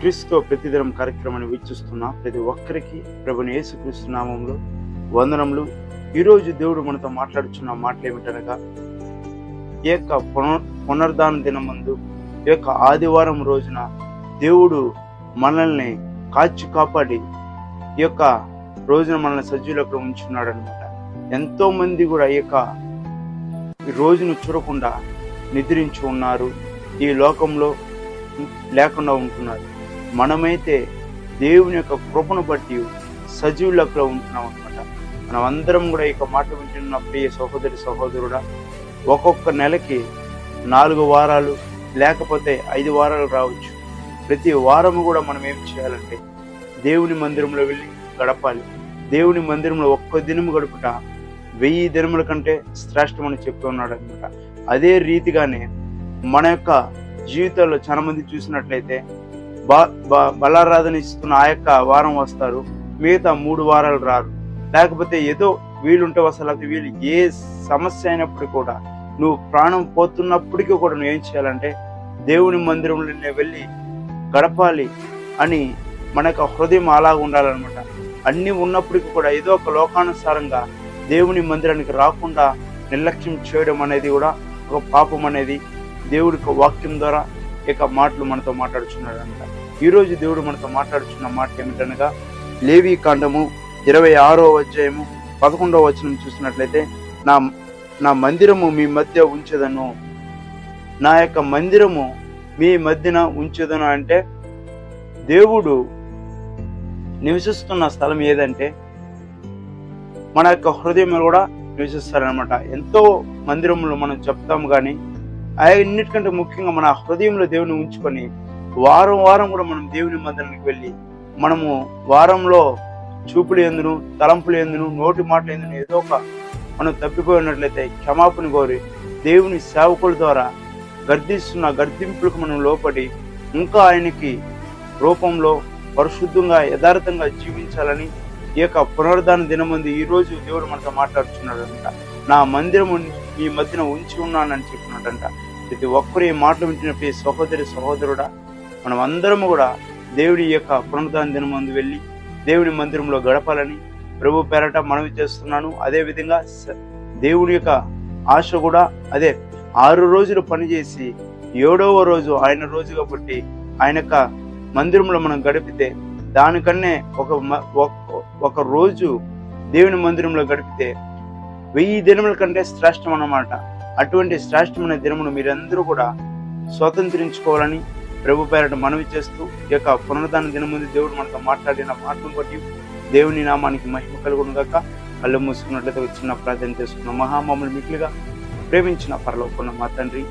క్రీస్తుతో ప్రతిదినం కార్యక్రమాన్ని వీక్షిస్తున్న ప్రతి ఒక్కరికి ప్రభుని యేసుక్రీస్తు నామంలో వందనములు. ఈరోజు దేవుడు మనతో మాట్లాడుచున్న మాటలు ఏమిటనగా ఈ యొక్క పునర్ దినమందు ఈ యొక్క ఆదివారం రోజున దేవుడు మనల్ని కాచి కాపాడి ఈ యొక్క రోజున మనల్ని సజీవులకు ఉంచున్నాడు అనమాట ఎంతో మంది కూడా ఈ యొక్క రోజును చూడకుండా నిద్రించి ఉన్నారు. ఈ లోకంలో లేకుండా ఉంటున్నారు. మనమైతే దేవుని యొక్క కృపను బట్టి సజీవులకు ఉంటున్నాం అనమాట మనం అందరం కూడా ఈ మాట వింటున్న ప్రియ సహోదరి సహోదరుడా ఒక్కొక్క నెలకి నాలుగు వారాలు లేకపోతే ఐదు వారాలు రావచ్చు. ప్రతి వారము కూడా మనం ఏం చేయాలంటే దేవుని మందిరంలో వెళ్ళి గడపాలి. దేవుని మందిరంలో ఒక్క దినము గడుపుట వెయ్యి దినముల కంటే శ్రేష్టమని చెప్తూ ఉన్నాడు అనమాట అదే రీతిగానే మన యొక్క జీవితాల్లో చాలా మంది చూసినట్లయితే బలారాధన ఇస్తున్న ఆ యొక్క వారం వస్తారు. మిగతా మూడు వారాలు రారు లేకపోతే ఏదో వీలుంటే అసలు అది వీళ్ళు ఏ సమస్య అయినప్పుడు కూడా నువ్వు ప్రాణం పోతున్నప్పటికీ కూడా నువ్వు ఏం చేయాలంటే దేవుని మందిరంలో వెళ్ళి గడపాలి అని మన యొక్క హృదయం అలాగ ఉండాలన్నమాట. అన్నీ ఉన్నప్పటికీ కూడా ఏదో ఒక లోకానుసారంగా దేవుని మందిరానికి రాకుండా నిర్లక్ష్యం చేయడం అనేది కూడా ఒక పాపం అనేది దేవుడి వాక్యం ద్వారా యొక్క మాటలు మనతో మాట్లాడుచున్నాడు అనమాట ఈరోజు దేవుడు మనతో మాట్లాడుచున్న మాట ఏమిటనగా లేవి కాండము ఇరవై ఆరో అధ్యాయము పదకొండవ వచనం చూసినట్లయితే నా నా మందిరము మీ మధ్య ఉంచదను. నా యొక్క మందిరము మీ మధ్యన ఉంచదను అంటే దేవుడు నివసిస్తున్న స్థలం ఏదంటే మన యొక్క హృదయం కూడా నివసిస్తారనమాట ఎంతో మందిరములు మనం చెప్తాము కానీ అన్నిటికంటే ముఖ్యంగా మన హృదయంలో దేవుని ఉంచుకొని వారం వారం కూడా మనం దేవుని మందిరానికి వెళ్ళి మనము వారంలో చూపులు ఎందును తలంపులు ఎందును నోటి మాటలు ఎందును ఏదో ఒక మనం తప్పిపోయినట్లయితే క్షమాపణ కోరి దేవుని సేవకుల ద్వారా గర్దిస్తున్న గర్దింపులకు మనం లోపడి ఇంకా ఆయనకి రూపంలో పరిశుద్ధంగా యథార్థంగా జీవించాలని ఈ యొక్క పునరుద్ధాన దినమంది ఈ రోజు దేవుడు మనతో మాట్లాడుతున్నాడు అనమాట నా మందిరము మీ మధ్యన ఉంచి ఉన్నానని చెప్పినట్టంట ప్రతి ఒక్కరు ఈ మాటలు వింటున్న ప్రతి సహోదరి సహోదరుడా మనం అందరము కూడా దేవుడి యొక్క పునరుద్ధాన దినమందు వెళ్ళి దేవుని మందిరంలో గడపాలని ప్రభు పేరట మనవి చేస్తున్నాను. అదేవిధంగా దేవుడి యొక్క ఆశ కూడా అదే ఆరు రోజులు పనిచేసి ఏడవ రోజు ఆయన రోజు కాబట్టి ఆయన యొక్క మందిరంలో మనం గడిపితే దానికన్నే ఒక మ- ఒక- ఒక రోజు దేవుని మందిరంలో గడిపితే వెయ్యి దినముల కంటే శ్రేష్టం అన్నమాట. అటువంటి శ్రేష్టమైన దినమును మీరందరూ కూడా స్వతంత్రించుకోవాలని ప్రభు పేరట మనవి చేస్తూ ఈ యొక్క పునరుద్ధాన దినం ముందు దేవుడు మనతో మాట్లాడిన మాటను బట్టి దేవుని నామానికి మహిమ కలుగునుగాక కళ్ళు మూసుకున్నట్లయితే వచ్చిన ప్రార్థన చేసుకున్న మహామములు మిగిలిగా ప్రేమించిన పరలోకున్న మా తండ్రి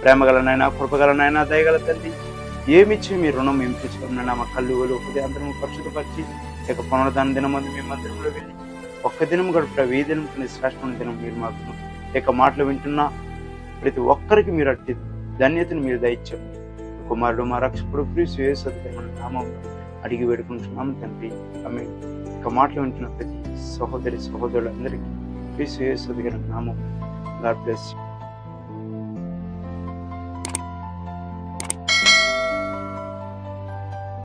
ప్రేమగల నాయన కృపగల నాయన దయగల తండ్రి ఏమిచ్చి మీ రుణం మేము తెచ్చుకున్న మా కళ్ళు వేలు హృదయాంతరం పరిశుద్ధపరిచి ఈ యొక్క పునరుద్ధాన దినం ముందు మీ మందిరంలో వెళ్ళి ఒక్క దినం గడుపుట వెయ్యి దినం శ్రేష్టమైన దినం మీరు మాకు యొక్క మాటలు వింటున్నా ప్రతి ఒక్కరికి మీరు అట్టి ధన్యతను మీరు దయచండి కుమారుడు మా రక్షకుడు క్రీస్తు యేసరి నామంలో అడిగి వేడుకుంటున్నాం తండ్రి. ఆమె ఇక మాటలు వింటున్న ప్రతి సహోదరి సహోదరులందరికీ క్రీస్తు యేసరి నామం. God bless